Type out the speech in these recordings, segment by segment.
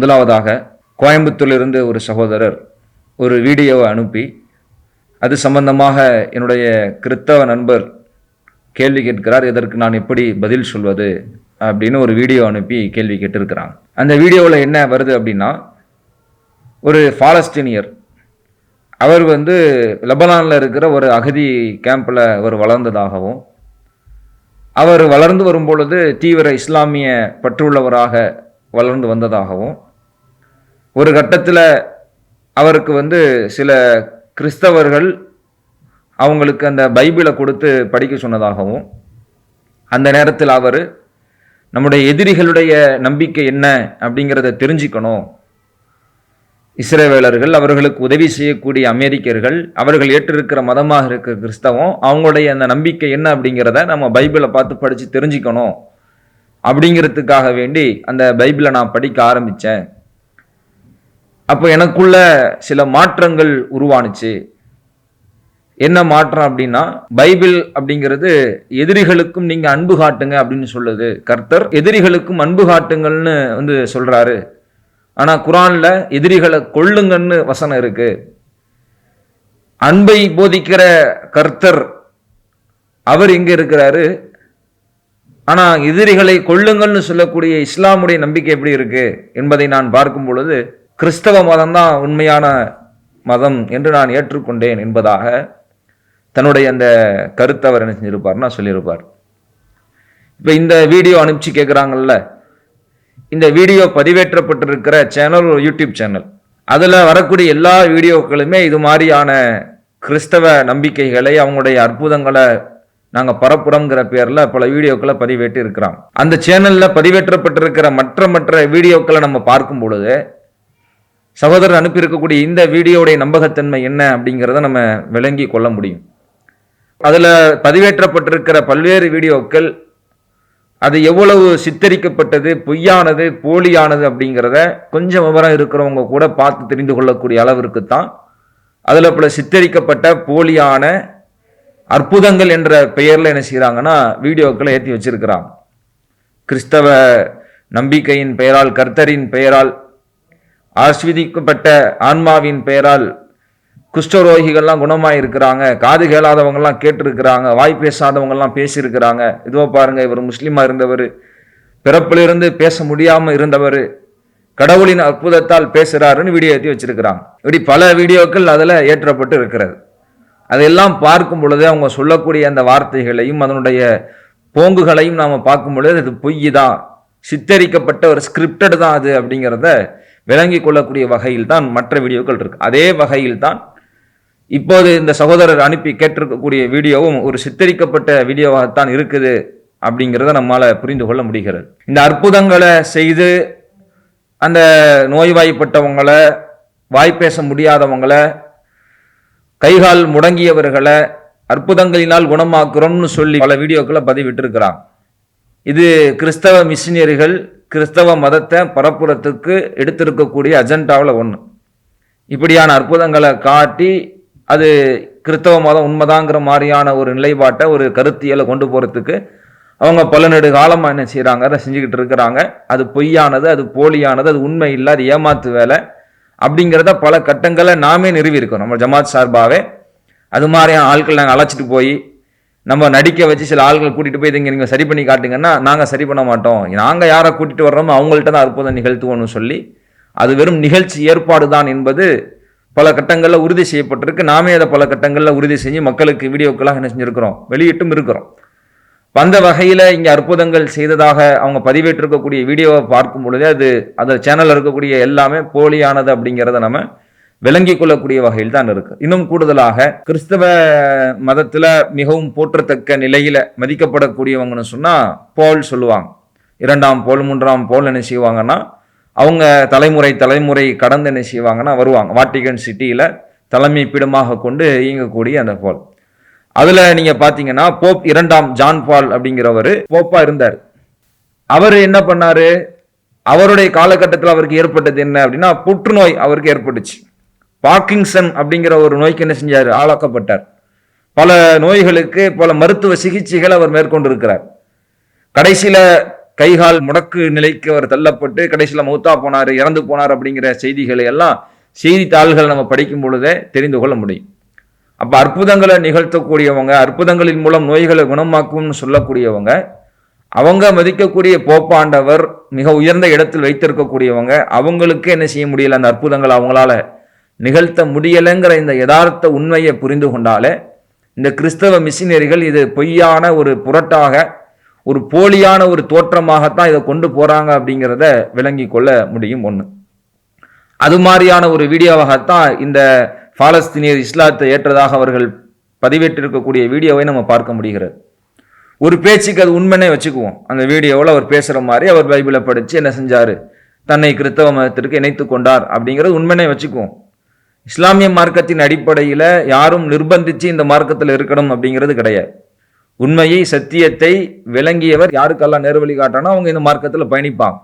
முதலாவதாக கோயம்புத்தூரிலிருந்து ஒரு சகோதரர் ஒரு வீடியோவை அனுப்பி அது சம்பந்தமாக என்னுடைய கிறித்தவ நண்பர் கேள்வி கேட்கிறார் இதற்கு நான் எப்படி பதில் சொல்வது அப்படின்னு ஒரு வீடியோ அனுப்பி கேள்வி கேட்டிருக்கிறாங்க. அந்த வீடியோவில் என்ன வருது அப்படின்னா ஒரு பாலஸ்தீனியர் அவர் வந்து லெபனானில் இருக்கிற ஒரு அகதி கேம்பில் அவர் வளர்ந்ததாகவும் அவர் வளர்ந்து வரும்பொழுது தீவிர இஸ்லாமிய பற்றுள்ளவராக வளர்ந்து வந்ததாகவும் ஒரு கட்டத்தில் அவருக்கு வந்து சில கிறிஸ்தவர்கள் அவங்களுக்கு அந்த பைபிளை கொடுத்து படிக்க சொன்னதாகவும் அந்த நேரத்தில் அவர் நம்முடைய எதிரிகளுடைய நம்பிக்கை என்ன அப்படிங்கிறத தெரிஞ்சுக்கணும். இஸ்ரேவேலர்கள் அவர்களுக்கு உதவி செய்யக்கூடிய அமெரிக்கர்கள் அவர்கள் ஏற்றிருக்கிற மதமாக இருக்கிற கிறிஸ்தவம் அவங்களுடைய அந்த நம்பிக்கை என்ன அப்படிங்கிறத நம்ம பைபிளை பார்த்து படித்து தெரிஞ்சுக்கணும். அப்படிங்கிறதுக்காக வேண்டி அந்த பைபிளை நான் படிக்க ஆரம்பித்தேன் அப்போ எனக்குள்ள சில மாற்றங்கள் உருவானுச்சு. என்ன மாற்றம் அப்படின்னா பைபிள் அப்படிங்கிறது எதிரிகளுக்கும் நீங்க அன்பு காட்டுங்க அப்படின்னு சொல்லுது. கர்த்தர் எதிரிகளுக்கும் அன்பு காட்டுங்கள்னு வந்து சொல்றாரு. ஆனா குரான்ல எதிரிகளை கொள்ளுங்கன்னு வசனம் இருக்கு. அன்பை போதிக்கிற கர்த்தர் அவர் எங்க இருக்கிறாரு? ஆனா எதிரிகளை கொள்ளுங்கள்னு சொல்லக்கூடிய இஸ்லாமுடைய நம்பிக்கை எப்படி இருக்கு என்பதை நான் பார்க்கும் பொழுது கிறிஸ்தவ மதம் தான் உண்மையான மதம் என்று நான் ஏற்றுக்கொண்டேன் என்பதாக தன்னுடைய அந்த கருத்தை அவர் என்ன செஞ்சிருப்பார்னா சொல்லியிருப்பார். இப்போ இந்த வீடியோ அனுப்பிச்சு கேட்குறாங்கல்ல இந்த வீடியோ பதிவேற்றப்பட்டிருக்கிற சேனல் ஒரு யூடியூப் சேனல். அதில் வரக்கூடிய எல்லா வீடியோக்களுமே இது மாதிரியான கிறிஸ்தவ நம்பிக்கைகளை அவங்களுடைய அற்புதங்களை நாங்கள் பரப்புறோங்கிற பேரில் பல வீடியோக்களை பதிவேற்றி இருக்கிறோம் அந்த சேனலில் பதிவேற்றப்பட்டிருக்கிற மற்ற மற்ற வீடியோக்களை நம்ம பார்க்கும் பொழுது சகோதரர் அனுப்பியிருக்கக்கூடிய இந்த வீடியோவுடைய நம்பகத்தன்மை என்ன அப்படிங்கிறத நம்ம விளங்கி கொள்ள முடியும். அதில் பதிவேற்றப்பட்டிருக்கிற பல்வேறு வீடியோக்கள் அது எவ்வளவு சித்தரிக்கப்பட்டது பொய்யானது போலியானது அப்படிங்கிறத கொஞ்சம் விவரம் இருக்கிறவங்க கூட பார்த்து தெரிந்து கொள்ளக்கூடிய அளவிற்கு தான் அதில் பல சித்தரிக்கப்பட்ட போலியான அற்புதங்கள் என்ற பெயரில் என்ன செய்கிறாங்கன்னா வீடியோக்களை ஏற்றி வச்சிருக்கிறாங்க. கிறிஸ்தவ நம்பிக்கையின் பெயரால் கர்த்தரின் பெயரால் ஆஸ்வதிக்கப்பட்ட ஆன்மாவின் பெயரால் குஷ்டரோகிகள்லாம் குணமாக இருக்கிறாங்க காது கேளாதவங்கெல்லாம் கேட்டிருக்கிறாங்க வாய் பேசாதவங்கெல்லாம் பேசியிருக்கிறாங்க. இதுவோ பாருங்க இவர் முஸ்லீமாக இருந்தவர் பிறப்பிலிருந்து பேச முடியாமல் இருந்தவர் கடவுளின் அற்புதத்தால் பேசுகிறாருன்னு வீடியோ ஏற்றி வச்சுருக்கிறாங்க. இப்படி பல வீடியோக்கள் அதில் ஏற்றப்பட்டு இருக்கிறது. அதையெல்லாம் பார்க்கும் பொழுது அவங்க சொல்லக்கூடிய அந்த வார்த்தைகளையும் அதனுடைய போங்குகளையும் நாம் பார்க்கும் பொழுது அது பொய் தான் சித்தரிக்கப்பட்ட ஒரு ஸ்கிரிப்டட் தான் அது அப்படிங்கிறத விளங்கி கொள்ளக்கூடிய வகையில் தான் மற்ற வீடியோக்கள் இருக்கு. அதே வகையில் தான் இப்போது இந்த சகோதரர் அனுப்பி கேட்டிருக்கக்கூடிய வீடியோவும் ஒரு சித்தரிக்கப்பட்ட வீடியோவாகத்தான் இருக்குது அப்படிங்கிறத நம்மால் புரிந்து கொள்ள முடிகிறது. இந்த அற்புதங்களை செய்து அந்த நோய்வாய்ப்பட்டவங்களை வாய் பேச முடியாதவங்களை கைகால் முடங்கியவர்களை அற்புதங்களினால் குணமாக்குறோம்னு சொல்லி பல வீடியோக்களை பதிவிட்டிருக்கிறாங்க இது கிறிஸ்தவ மிஷினியர்கள் கிறிஸ்தவ மதத்தை பரப்புறத்துக்கு எடுத்திருக்கக்கூடிய அஜெண்டாவில் ஒன்று இப்படியான அற்புதங்களை காட்டி அது கிறிஸ்தவ மதம் உண்மைதாங்கிற மாதிரியான ஒரு நிலைப்பாட்டை ஒரு கருத்தியலை கொண்டு போகிறதுக்கு அவங்க பல நெடு காலமாக என்ன செய்கிறாங்க அதை செஞ்சுக்கிட்டு இருக்கிறாங்க. அது பொய்யானது அது போலியானது அது உண்மை இல்லை அது ஏமாத்து வேலை அப்படிங்கிறத பல கட்டங்களை நாமே நிறுவியிருக்கோம். நம்ம ஜமாத் சார்பாகவே அது மாதிரியான ஆட்கள் நாங்கள் அழைச்சிட்டு போய் நம்ம நடிக்க வச்சு சில ஆள்களை கூட்டிகிட்டு போய் இதை நீங்கள் சரி பண்ணி காட்டுங்கன்னா நாங்கள் சரி பண்ண மாட்டோம். நாங்கள் யாரை கூட்டிகிட்டு வர்றோமோ அவங்கள்ட்ட தான் அற்புதம் நிகழ்த்துவோன்னு சொல்லி அது வெறும் நிகழ்ச்சி ஏற்பாடு தான் என்பது பல கட்டங்களில் உறுதி செய்யப்பட்டிருக்கு. நாமே அதை பல கட்டங்களில் உறுதி செஞ்சு மக்களுக்கு வீடியோக்களாக என்ன செஞ்சுருக்கிறோம்? வெளியிட்டும் இருக்கிறோம். அந்த வகையில் இங்கே அற்புதங்கள் செய்ததாக அவங்க பதிவேற்றிருக்கக்கூடிய வீடியோவை பார்க்கும் பொழுதே அது அந்த சேனலில் இருக்கக்கூடிய எல்லாமே போலியானது அப்படிங்கிறத நம்ம விளங்கி கொள்ளக்கூடிய வகையில் தான் இருக்கு. இன்னும் கூடுதலாக கிறிஸ்தவ மதத்தில் மிகவும் போற்றத்தக்க நிலையில் மதிக்கப்படக்கூடியவங்கன்னு சொன்னால் போல் சொல்லுவாங்க. இரண்டாம் போல் மூன்றாம் போல் என்ன செய்வாங்கன்னா அவங்க தலைமுறை தலைமுறை கடந்து என்ன செய்வாங்கன்னா வருவாங்க. வாட்டிகன் சிட்டியில் தலைமை பீடமாக கொண்டு இயங்கக்கூடிய அந்த போல் அதில் நீங்கள் பார்த்தீங்கன்னா போப் இரண்டாம் ஜான் பால் அப்படிங்கிறவர் போப்பாக இருந்தார். அவர் என்ன பண்ணாரு? அவருடைய காலகட்டத்தில் அவருக்கு ஏற்பட்டது என்ன அப்படின்னா புற்றுநோய் அவருக்கு ஏற்பட்டுச்சு. பார்க்கிங்சன் அப்படிங்கிற ஒரு நோய்க்கு என்ன செஞ்சார்? ஆளாக்கப்பட்டார். பல நோய்களுக்கு பல மருத்துவ சிகிச்சைகள் அவர் மேற்கொண்டு இருக்கிறார் கடைசியில் கைகால் முடக்கு நிலைக்கு அவர் தள்ளப்பட்டு கடைசியில் மௌத்தா போனார் இறந்து போனார் அப்படிங்கிற செய்திகளை எல்லாம் செய்தித்தாள்கள் நம்ம படிக்கும் பொழுதே தெரிந்து கொள்ள முடியும். அப்போ அற்புதங்களை நிகழ்த்தக்கூடியவங்க அற்புதங்களின் மூலம் நோய்களை குணமாக்கும்னு சொல்லக்கூடியவங்க அவங்க மதிக்கக்கூடிய போப்பாண்டவர் மிக உயர்ந்த இடத்தில் வைத்திருக்கக்கூடியவங்க அவங்களுக்கு என்ன செய்ய முடியல? அந்த அற்புதங்களை அவங்களால நிகழ்த்த முடியலைங்கிற இந்த யதார்த்த உண்மையை புரிந்து கொண்டாலே இந்த கிறிஸ்தவ மிஷினரிகள் இது பொய்யான ஒரு புரட்டாக ஒரு போலியான ஒரு தோற்றமாகத்தான் இதை கொண்டு போகிறாங்க அப்படிங்கிறத விளங்கி கொள்ள முடியும் ஒன்று அது மாதிரியான ஒரு வீடியோவாகத்தான் இந்த பாலஸ்தீனியர் இஸ்லாத்தை ஏற்றதாக அவர்கள் பதிவேற்றிருக்கக்கூடிய வீடியோவை நம்ம பார்க்க முடிகிறது. ஒரு பேச்சுக்கு அது உண்மைனே வச்சுக்குவோம். அந்த வீடியோவில் அவர் பேசுகிற மாதிரி அவர் பைபிளை படித்து என்ன செஞ்சார்? தன்னை கிறிஸ்தவ மதத்திற்கு இணைத்து கொண்டார் அப்படிங்கிறது உண்மைனே வச்சுக்குவோம். இஸ்லாமிய மார்க்கத்தின் அடிப்படையில் யாரும் நிர்பந்தித்து இந்த மார்க்கத்தில் இருக்கணும் அப்படிங்கிறது கிடையாது. உண்மையை சத்தியத்தை விளங்கியவர் யாருக்கெல்லாம் நேர்வழி காட்டணும் அவங்க இந்த மார்க்கத்தில் பயணிப்பாங்க.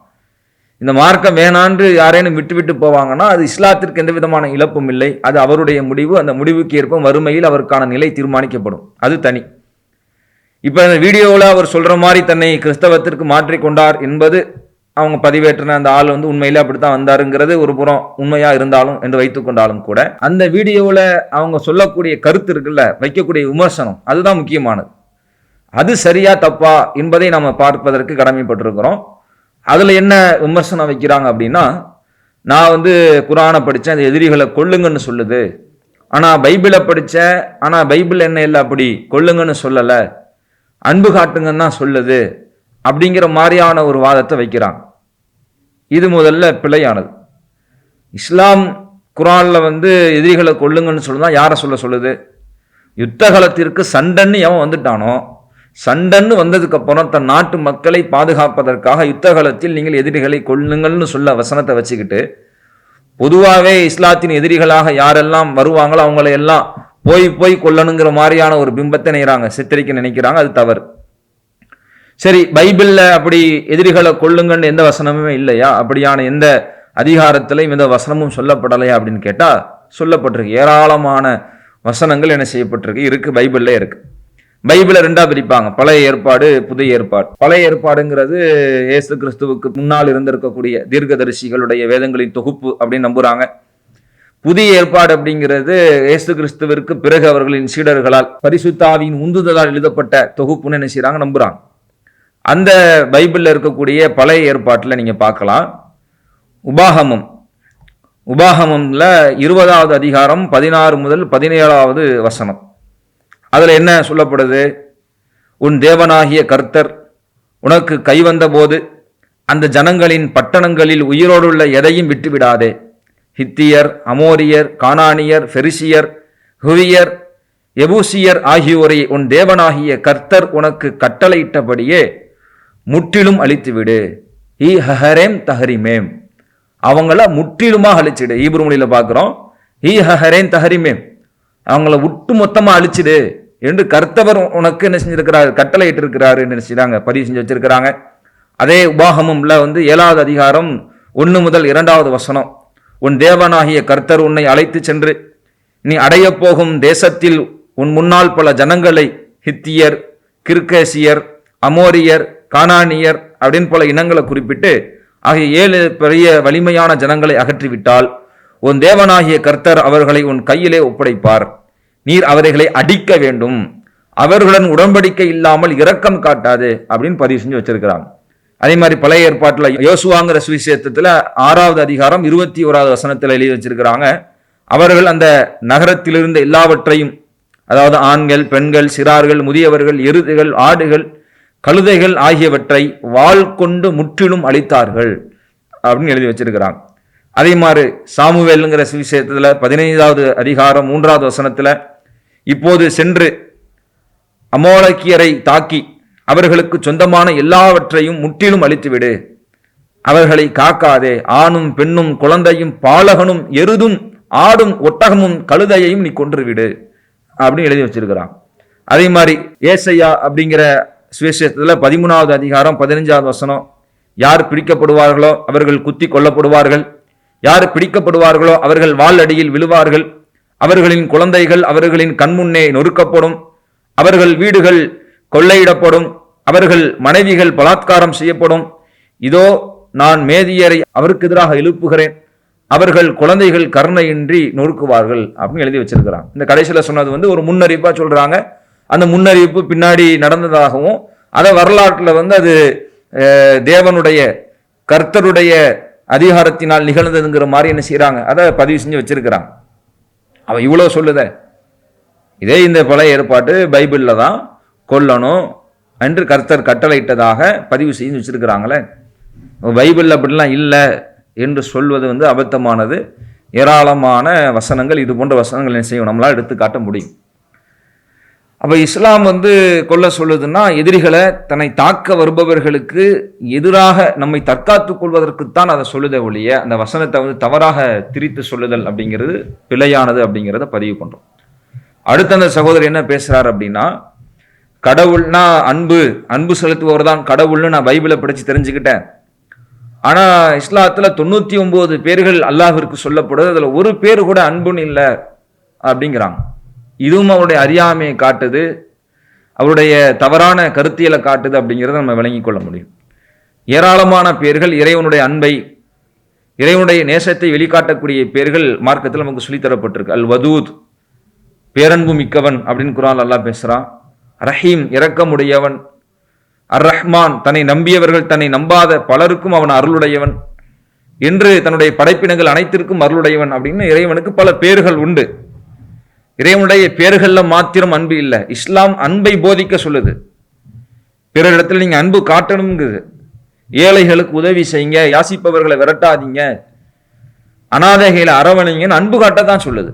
இந்த மார்க்கம் வேணான்று யாரேனும் விட்டு விட்டு போவாங்கன்னா அது இஸ்லாத்திற்கு எந்த விதமான இழப்பும் இல்லை. அது அவருடைய முடிவு அந்த முடிவுக்கு ஏற்ப வறுமையில் அவருக்கான நிலை தீர்மானிக்கப்படும். அது தனி. இப்போ இந்த வீடியோவில் அவர் சொல்கிற மாதிரி தன்னை கிறிஸ்தவத்திற்கு மாற்றி கொண்டார் என்பது அவங்க பதிவேற்றின அந்த ஆள் வந்து உண்மையிலே அப்படித்தான் வந்தாருங்கிறது ஒரு புறம் உண்மையா இருந்தாலும் என்று வைத்துக்கொண்டாலும் கூட அந்த வீடியோவில் அவங்க சொல்லக்கூடிய கருத்து இருக்குல்ல வைக்கக்கூடிய விமர்சனம் அதுதான் முக்கியமானது. அது சரியா தப்பா என்பதை நம்ம பார்ப்பதற்கு கடமைப்பட்டிருக்கிறோம். அதில் என்ன விமர்சனம் வைக்கிறாங்க அப்படின்னா நான் வந்து குரானை படித்தேன் அந்த எதிரிகளை கொள்ளுங்கன்னு சொல்லுது. ஆனால் பைபிளை படித்தேன் ஆனால் பைபிள் என்ன இல்லை அப்படி கொள்ளுங்கன்னு சொல்லலை. அன்பு காட்டுங்கன்னு தான் சொல்லுது. அப்படிங்கிற மாதிரியான ஒரு வாதத்தை வைக்கிறாங்க. இது முதல்ல பிழையானது. இஸ்லாம் குரானில் வந்து எதிரிகளை கொள்ளுங்கன்னு சொல்லுதான் யாரை சொல்ல சொல்லுது? யுத்தகலத்திற்கு சண்டன்னு எவன் வந்துட்டானோ சண்டன்னு வந்ததுக்கப்புறம் தன் நாட்டு மக்களை பாதுகாப்பதற்காக யுத்தகலத்தில் நீங்கள் எதிரிகளை கொல்லுங்கள்னு சொல்ல வசனத்தை வச்சுக்கிட்டு பொதுவாகவே இஸ்லாத்தின் எதிரிகளாக யாரெல்லாம் வருவாங்களோ அவங்கள எல்லாம் போய் போய் கொல்லணுங்கிற மாதிரியான ஒரு பிம்பத்தை நினைக்கிறாங்க சித்தரிக்க நினைக்கிறாங்க அது தவறு. சரி பைபிளில் அப்படி எதிரிகளை கொள்ளுங்கன்னு எந்த வசனமுமே இல்லையா? அப்படியான எந்த அதிகாரத்திலையும் எந்த வசனமும் சொல்லப்படலையா அப்படின்னு கேட்டால் சொல்லப்பட்டிருக்கு. ஏராளமான வசனங்கள் என்ன செய்யப்பட்டிருக்கு? இருக்கு பைபிளில் இருக்கு. பைபிளை ரெண்டாக பிரிப்பாங்க. பழைய ஏற்பாடு புதிய ஏற்பாடு. பழைய ஏற்பாடுங்கிறது ஏசு கிறிஸ்துவுக்கு முன்னால் இருந்திருக்கக்கூடிய தீர்க்கதரிசிகளுடைய வேதங்களின் தொகுப்பு அப்படின்னு நம்புகிறாங்க புதிய ஏற்பாடு அப்படிங்கிறது ஏசு கிறிஸ்துவிற்கு பிறகு அவர்களின் சீடர்களால் பரிசுத்தாவின் உந்துதலால் எழுதப்பட்ட தொகுப்புன்னு என்ன செய்கிறாங்க நம்புகிறாங்க அந்த பைபிளில் இருக்கக்கூடிய பழைய ஏற்பாட்டில் நீங்கள் பார்க்கலாம். உபாகமம். உபாகமமில் இருபதாவது அதிகாரம் பதினாறு முதல் பதினேழாவது வசனம். அதில் என்ன சொல்லப்படுது? உன் தேவனாகிய கர்த்தர் உனக்கு கைவந்த போது அந்த ஜனங்களின் பட்டணங்களில் உயிரோடுள்ள எதையும் விட்டுவிடாதே. ஹித்தியர் அமோரியர் கானானியர் ஃபெரிசியர் ஹுவியர் எபூசியர் ஆகியோரை உன் தேவனாகிய கர்த்தர் உனக்கு கட்டளையிட்டபடியே முற்றிலும் அழித்துவிடு. ஹி ஹஹரேம் தஹரிமேம். அவங்கள முற்றிலுமாக அழிச்சிடு. ஈபுரு மொழியில் பார்க்குறோம். ஹி ஹஹரேம் தஹரிமேம். அவங்கள விட்டு மொத்தமாக அழிச்சிடு என்று கர்த்தவர் உனக்கு என்ன செஞ்சிருக்கிறார்? கட்டளை இட்டிருக்கிறாரு என்ன பதிவு செஞ்சு வச்சிருக்கிறாங்க. அதே உபாகமும்ல வந்து ஏழாவது அதிகாரம் ஒன்று முதல் இரண்டாவது வசனம். உன் தேவனாகிய கர்த்தர் உன்னை அழைத்து சென்று நீ அடைய போகும் தேசத்தில் உன் முன்னால் பல ஜனங்களை ஹித்தியர் கிர்கேசியர் அமோரியர் கானானியர் அப்படின்னு போல இனங்களை குறிப்பிட்டு ஆகிய ஏழு பெரிய வலிமையான ஜனங்களை அகற்றிவிட்டால் உன் தேவனாகிய கர்த்தர் அவர்களை உன் கையிலே ஒப்படைப்பார். நீர் அவர்களை அடிக்க வேண்டும். அவர்களுடன் உடன்படிக்கை இல்லாமல் இரக்கம் காட்டாது அப்படின்னு பதிவு செஞ்சு வச்சிருக்கிறாங்க அதே மாதிரி பழைய ஏற்பாட்டில் யோசுவாங்கிற சுவிசேஷத்துல ஆறாவது அதிகாரம் இருபத்தி ஓராவது வசனத்தில் எழுதி வச்சிருக்கிறாங்க. அவர்கள் அந்த நகரத்திலிருந்த எல்லாவற்றையும் அதாவது ஆண்கள் பெண்கள் சிறார்கள் முதியவர்கள் எருதுகள் ஆடுகள் கழுதைகள் ஆகியவற்றை வாள் கொண்டு முற்றிலும் அழித்தார்கள் அப்படின்னு எழுதி வச்சிருக்கிறாங்க. அதே மாதிரி சாமுவேலுங்கிற சுவிசேஷத்தில் பதினைந்தாவது அதிகாரம் மூன்றாவது வசனத்தில் இப்போது சென்று அமோலக்கியரை தாக்கி அவர்களுக்கு சொந்தமான எல்லாவற்றையும் முற்றிலும் அழித்துவிடு. அவர்களை காக்காதே. ஆணும் பெண்ணும் குழந்தையும் பாலகனும் எருதும் ஆடும் ஒட்டகமும் கழுதையையும் நீ கொன்றுவிடு. அப்படின்னு எழுதி வச்சிருக்கிறான் அதே மாதிரி ஏசையா அப்படிங்கிற சுவிசேஷத்தில் பதிமூணாவது அதிகாரம் பதினஞ்சாவது வசனம் யார் பிடிக்கப்படுவார்களோ அவர்கள் குத்தி கொல்லப்படுவார்கள். யார் பிடிக்கப்படுவார்களோ அவர்கள் வாள் அடியில் விழுவார்கள். அவர்களின் குழந்தைகள் அவர்களின் கண்முன்னே நொறுக்கப்படும். அவர்கள் வீடுகள் கொள்ளையிடப்படும். அவர்கள் மனைவிகள் பலாத்காரம் செய்யப்படும். இதோ நான் மேதியரை அவருக்கு எதிராக எழுப்புகிறேன். அவர்கள் குழந்தைகள் கருணையின்றி நொறுக்குவார்கள். அப்படின்னு எழுதி வச்சிருக்கிறாங்க. இந்த கடைசியில் சொன்னது வந்து ஒரு முன்னறிப்பாக சொல்கிறாங்க அந்த முன்னறிவிப்பு பின்னாடி நடந்ததாகவும் அதை வரலாற்றில் வந்து அது தேவனுடைய கர்த்தருடைய அதிகாரத்தினால் நிகழ்ந்ததுங்கிற மாதிரி என்ன செய்கிறாங்க அதை பதிவு செஞ்சு வச்சிருக்கிறாங்க. அவன் இவ்வளோ சொல்லுத. இதே இந்த பழைய ஏற்பாட்டு பைபிளில் தான் கொல்லணும் என்று கர்த்தர் கட்டளையிட்டதாக பதிவு செஞ்சு வச்சுருக்கிறாங்களே. பைபிளில் அப்படிலாம் இல்லை என்று சொல்வது வந்து அபத்தமானது. ஏராளமான வசனங்கள் இது போன்ற வசனங்கள் என்ன செய்யும்? நம்மளால் எடுத்து காட்ட முடியும். அப்போ இஸ்லாம் வந்து கொல்ல சொல்லுதுன்னா எதிரிகளை தன்னை தாக்க வருபவர்களுக்கு எதிராக நம்மை தற்காத்து கொள்வதற்குத்தான் அதை சொல்லுதே ஒழிய அந்த வசனத்தை வந்து தவறாக திரித்து சொல்லுதல் அப்படிங்கிறது பிழையானது அப்படிங்கிறத பதிவு பண்ணுறோம் அடுத்த அந்த சகோதரர் என்ன பேசுகிறார் அப்படின்னா கடவுள்னா அன்பு அன்பு செலுத்துபவர் தான் கடவுள்னு நான் பைபிளை படித்து தெரிஞ்சுக்கிட்டேன். ஆனால் இஸ்லாத்தில் தொண்ணூற்றி ஒம்பது பேர்கள் அல்லாஹிற்கு சொல்லப்படுது அதில் ஒரு பேர் கூட அன்புன்னு இல்லை அப்படிங்கிறாங்க. இதுவும் அவருடைய அறியாமையை காட்டுது அவருடைய தவறான கருத்தியலை காட்டுது அப்படிங்கிறத நம்ம விளங்கிக் கொள்ள முடியும். ஏராளமான பேர்கள் இறைவனுடைய அன்பை இறைவனுடைய நேசத்தை வெளிக்காட்டக்கூடிய பேர்கள் மார்க்கத்தில் நமக்கு சொல்லித்தரப்பட்டிருக்கு அல் வதூத் பேரன்பு மிக்கவன் அப்படின்னு குரான் அல்லாஹ் பேசுகிறான் ரஹீம் இரக்கமுடையவன். அர் ரஹ்மான் தன்னை நம்பியவர்கள் தன்னை நம்பாத பலருக்கும் அவன் அருளுடையவன். என்று தன்னுடைய படைப்பினங்கள் அனைத்திற்கும் அருளுடையவன் அப்படின்னு இறைவனுக்கு பல பேர்கள் உண்டு. இறைவனுடைய பேர்களில் மாத்திரம் அன்பு இல்லை. இஸ்லாம் அன்பை போதிக்க சொல்லுது. பிறரிடத்தில் நீங்கள் அன்பு காட்டணுங்குது ஏழைகளுக்கு உதவி செய்யுங்க யாசிப்பவர்களை விரட்டாதீங்க. அனாதைகளை அரவணைங்கன்னு அன்பு காட்டத்தான் சொல்லுது.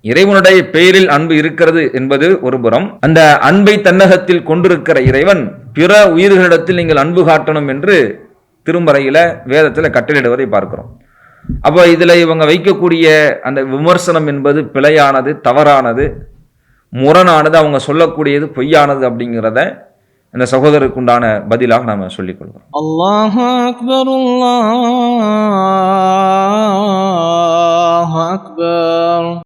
இறைவனுடைய பெயரில் அன்பு இருக்கிறது என்பது ஒரு புறம். அந்த அன்பை தன்னகத்தில் கொண்டிருக்கிற இறைவன் பிற உயிர்களிடத்தில் நீங்கள் அன்பு காட்டணும் என்று திருமறையில் வேதத்தில் கட்டளிடுவதை பார்க்கிறோம். அப்போ இதில் இவங்க வைக்கக்கூடிய அந்த விமர்சனம் என்பது பிழையானது தவறானது முரணானது அவங்க சொல்லக்கூடியது பொய்யானது அப்படிங்கிறத இந்த சகோதரருக்குண்டான பதிலாக நாம் சொல்லிக்கொள்கிறோம் அல்லாஹ் அக்பர் அல்லாஹ் அக்பர்.